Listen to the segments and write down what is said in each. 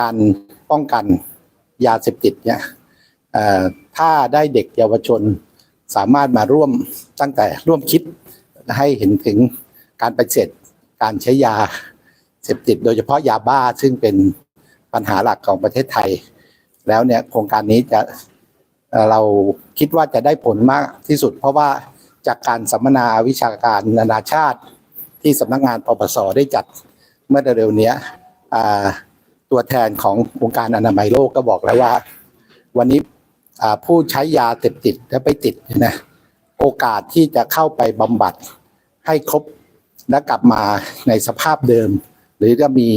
การป้องกันยาเสพติดเนี่ยถ้าได้เด็กเยาวชนสามารถมาร่วมตั้งแต่ร่วมคิดให้เห็นถึงการปฏิเสธการใช้ยาเสพติด โดยเฉพาะยาบ้าซึ่งเป็นปัญหาหลักของประเทศไทย แล้วเนี่ยโครงการนี้จะเราคิดว่าจะได้ผลมากที่สุด เพราะว่าจากการสัมมนาวิชาการนานาชาติที่สำนักงานปปสได้จัดเมื่อเร็วๆเนี้ ตัวแทนขององค์การอนามัยโลกก็บอกแล้วว่า วันนี้ผู้ใช้ยาเสพติดและไปติดนะโอกาสที่จะเข้าไปบำบัดให้ครบและกลับมาในสภาพเดิม หรือจะมี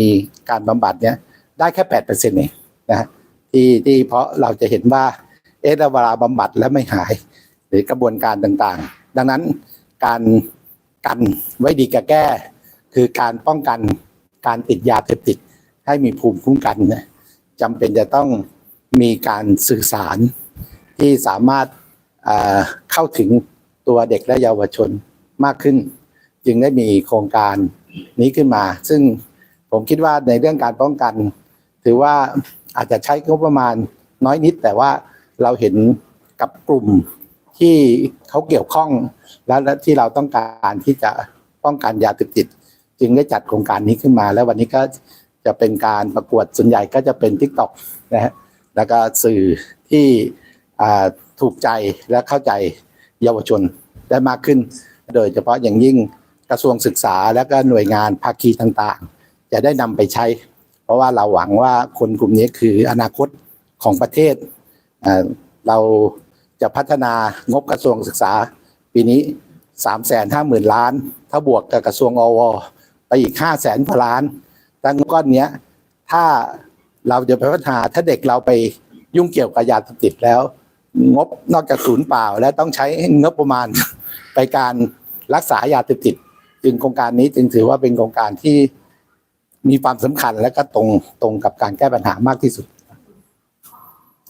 การบำบัดเนี้ยได้แค่แปดเปอร์เซ็นต์เองนะที่ที่เพราะเราจะเห็นว่าเอะแล้วเวลาบำบัดแล้วไม่หาย หรือกระบวนการต่างๆ ดังนั้นการกันไว้ดีกว่าแก้ คือการป้องกันการติดยาเสพติด ให้มีภูมิคุ้มกันนะจำเป็นจะต้องมีการสื่อสารที่สามารถเข้าถึงตัวเด็กและเยาวชนมากขึ้น จึงได้มีโครงการนี้ขึ้นมา ซึ่งผมคิดว่าในเรื่องการป้องกัน ถือว่าอาจจะใช้งบประมาณน้อยนิด แต่ว่าเราเห็นกับกลุ่มที่เขาเกี่ยวข้องและที่เราต้องการที่จะป้องกันยาเสพติด จึงได้จัดโครงการนี้ขึ้นมา แล้ววันนี้ก็ จะเป็นการประกวดส่วนใหญ่ก็จะเป็น t ิ k t o k นะฮะแล้วก็สื่อที่ถูกใจและเข้าใจเยาวชนได้มากขึ้น โดยเฉพาะอย่างยิ่งกระทรวงศึกษาและก็หน่วยงานภาคีต่างๆ จะได้นำไปใช้ เพราะว่าเราหวังว่าคนกลุ่มนี้คืออนาคตของประเทศ เราจะพัฒนางบกระทรวงศึกษา ปีนี้สามแสนห้าหมื่นล้าน ถ้าบวกกับกระทรวงอวไปอีกห้าแสนกว่าล้าน ดังก้อนเนี้ย ถ้าเราจะไปพัฒนาถ้าเด็กเราไปยุ่งเกี่ยวกับยาเสพติดแล้ว งบนอกจากศูนย์เปล่า และต้องใช้งบประมาณไปการรักษายาเสพติด จึงโครงการนี้จึงถือว่าเป็นโครงการที่มีความสำคัญและก็ตรงตรงกับการแก้ปัญหามากที่สุด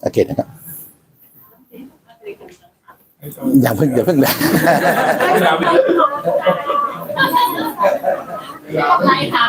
โอเคนะครับอย่าเพิ่งอย่าเพิ่งเลยไล่ถามก่อนเลย